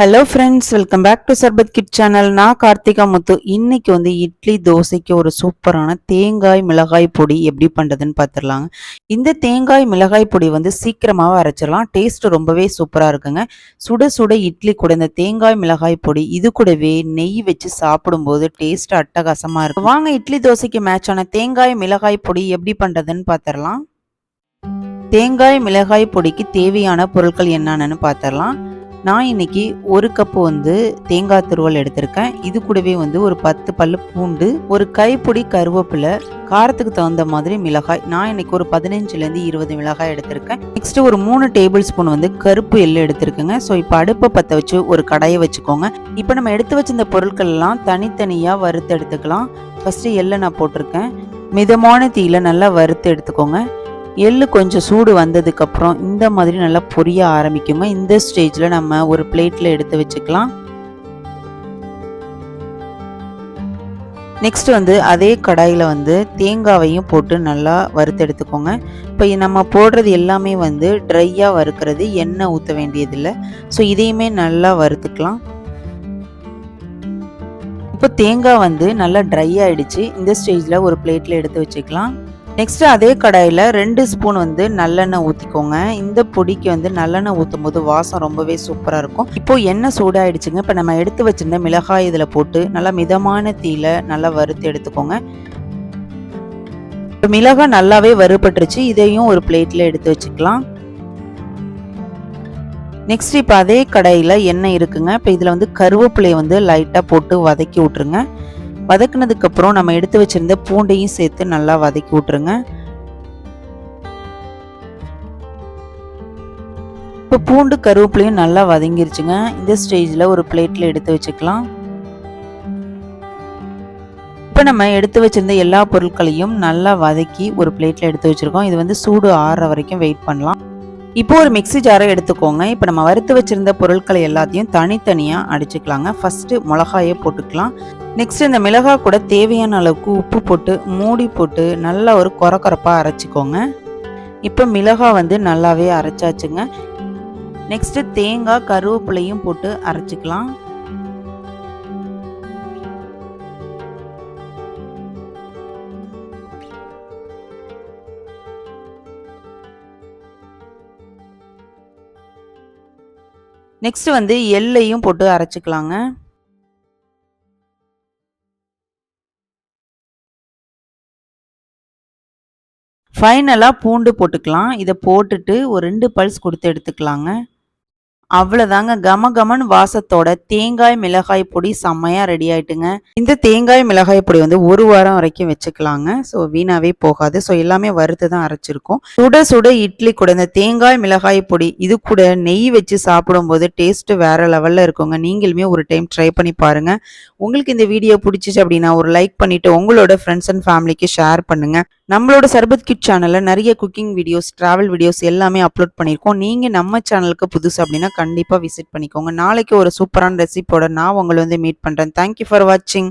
Hello friends welcome back to Sharbat kid channel நான் கார்த்திகா முத்து. இன்னைக்கு வந்து இட்லி தோசைக்கு ஒரு சூப்பரான தேங்காய் மிளகாய் பொடி எப்படி பண்ணுறதுன்னு பார்த்துடலாங்க இந்த தேங்காய் மிளகாய் பொடி வந்து சீக்கிரமாகவே அரைச்சிடலாம். டேஸ்ட் ரொம்பவே சூப்பராக இருக்குங்க. சுட சுட இட்லி கூட இந்த தேங்காய் மிளகாய் பொடி இது கூடவே நெய் வச்சு சாப்பிடும்போது டேஸ்ட் அட்டகாசமாக இருக்கும் வாங்க இட்லி தோசைக்கு மேட்சான தேங்காய் மிளகாய் பொடி எப்படி பண்ணுறதுன்னு பார்த்துடலாம் தேங்காய் மிளகாய் பொடிக்கு தேவையான பொருட்கள் என்னென்னு பார்த்துடலாம் நான் இன்னைக்கு ஒரு கப்பு வந்து தேங்காய் துருவல் எடுத்திருக்கேன். இது கூடவே வந்து ஒரு பத்து பல்லு பூண்டு ஒரு கைப்பொடி கருவேப்பிலை காரத்துக்கு தகுந்த மாதிரி மிளகாய். நான் இன்னைக்கு ஒரு பதினஞ்சுலேருந்து இருபது மிளகாய் எடுத்திருக்கேன். நெக்ஸ்ட் ஒரு மூணு டேபிள் ஸ்பூன் வந்து கருப்பு எள்ளு எடுத்திருக்கேங்க. ஸோ இப்போ அடுப்பை பற்ற வச்சு ஒரு கடையை வச்சுக்கோங்க. இப்போ நம்ம எடுத்து வச்சிருந்த பொருட்கள் எல்லாம் தனித்தனியாக வறுத்து எடுத்துக்கலாம். ஃபஸ்ட்டு எள்ளை நான் போட்டிருக்கேன். மிதமான தீயில நல்லா வறுத்து எடுத்துக்கோங்க. எள்ளு கொஞ்சம் சூடு வந்ததுக்கப்புறம் இந்த மாதிரி நல்லா பொரிய ஆரம்பிக்குங்க இந்த ஸ்டேஜில் நம்ம ஒரு பிளேட்டில் எடுத்து வச்சுக்கலாம். நெக்ஸ்ட் வந்து அதே கடாயில் வந்து தேங்காவையும் போட்டு நல்லா வறுத்து எடுத்துக்கோங்க. இப்போ நம்ம போடுறது எல்லாமே வந்து ட்ரையாக வறுக்கிறது எண்ணெய் ஊற்ற வேண்டியதில்லை. ஸோ இதையுமே நல்லா வறுத்துக்கலாம். இப்போ தேங்காய் வந்து நல்லா ட்ரை ஆகிடுச்சு இந்த ஸ்டேஜில் ஒரு பிளேட்டில் எடுத்து வச்சுக்கலாம். நெக்ஸ்ட் அதே கடாயில் ரெண்டு ஸ்பூன் வந்து நல்லெண்ணெய் ஊற்றிக்கோங்க இந்த பொடிக்கு வந்து நல்லெண்ணெய் ஊற்றும் போது வாசம் ரொம்பவே சூப்பராக இருக்கும். இப்போ எண்ணெய் சூடாயிடுச்சுங்க. இப்போ நம்ம எடுத்து வச்சிருந்த மிளகாய் இதில் போட்டு நல்லா மிதமான தீயில் நல்லா வறுத்து எடுத்துக்கோங்க. இப்போ மிளகாய் நல்லாவே வறுபட்டுருச்சு. இதையும் ஒரு பிளேட்டில் எடுத்து வச்சுக்கலாம். நெக்ஸ்ட் இப்போ அதே கடையில் எண்ணெய் இருக்குங்க. இப்போ இதில் வந்து கருவேப்பிலையை வந்து லைட்டாக போட்டு வதக்கி விட்ருங்க வதக்குனதுக்கு அப்புறம் நம்ம எடுத்து வச்சிருந்த பூண்டையும் சேர்த்து நல்லா வதக்கி விட்டுருங்க. இப்போ பூண்டு கருவேப்பிலையும் நல்லா வதங்கிருச்சுங்க. இந்த ஸ்டேஜில் ஒரு பிளேட்டில் எடுத்து வச்சுக்கலாம். இப்போ நம்ம எடுத்து வச்சுருந்த எல்லா பொருட்களையும் நல்லா வதக்கி ஒரு பிளேட்டில் எடுத்து வச்சுருக்கோம். இது வந்து சூடு ஆறுற வரைக்கும் வெயிட் பண்ணலாம். இப்போ ஒரு மிக்சி ஜாரை எடுத்துக்கோங்க. இப்போ நம்ம வறுத்து வச்சிருந்த பொருட்களை எல்லாத்தையும் தனித்தனியாக அடிச்சுக்கலாங்க. ஃபஸ்ட்டு மிளகாயை போட்டுக்கலாம். நெக்ஸ்ட் இந்த மிளகாய் கூட தேவையான அளவுக்கு உப்பு போட்டு மூடி போட்டு நல்லா ஒரு கொரக்கொரப்பாக அரைச்சிக்கோங்க. இப்போ மிளகாய் வந்து நல்லாவே அரைச்சாச்சுங்க. நெக்ஸ்ட்டு தேங்காய் கருவேப்பிலையும் போட்டு அரைச்சிக்கலாம். நெக்ஸ்ட் வந்து எள்ளையும் போட்டு அரைச்சிக்கலாங்க. ஃபைனலாக பூண்டு போட்டுக்கலாம். இதை போட்டுட்டு ஒரு ரெண்டு பல்ஸ் கொடுத்து எடுத்துக்கலாங்க. அவ்வளோதாங்க கம கமன் வாசத்தோட தேங்காய் மிளகாய் பொடி செம்மையாக ரெடி ஆயிட்டுங்க. இந்த தேங்காய் மிளகாய் பொடி வந்து ஒரு வாரம் வரைக்கும் வச்சுக்கலாங்க. ஸோ வீணாவே போகாது. ஸோ எல்லாமே வறுத்து தான் அரைச்சிருக்கோம். சுட சுட இட்லி கூட இந்த தேங்காய் மிளகாய் பொடி இது கூட நெய் வச்சு சாப்பிடும்போது டேஸ்ட் வேற லெவலில் இருக்குங்க. நீங்களுமே ஒரு டைம் ட்ரை பண்ணி பாருங்க. உங்களுக்கு இந்த வீடியோ பிடிச்சிச்சு அப்படின்னா ஒரு லைக் பண்ணிட்டு உங்களோட ஃப்ரெண்ட்ஸ் அண்ட் ஃபேமிலிக்கு ஷேர் பண்ணுங்க. நம்மளோட சர்பத் கிட் சேனலில் நிறைய குக்கிங் வீடியோஸ் ட்ராவல் வீடியோஸ் எல்லாமே அப்லோட் பண்ணியிருக்கோம். நீங்கள் நம்ம சேனலுக்கு புதுசு அப்படின்னா கண்டிப்பாக விசிட் பண்ணிக்கோங்க. நாளைக்கு ஒரு சூப்பரான ரெசிப்போட நான் உங்களை வந்து மீட் பண்ணுறேன் தேங்க்யூ ஃபார் வாட்சிங்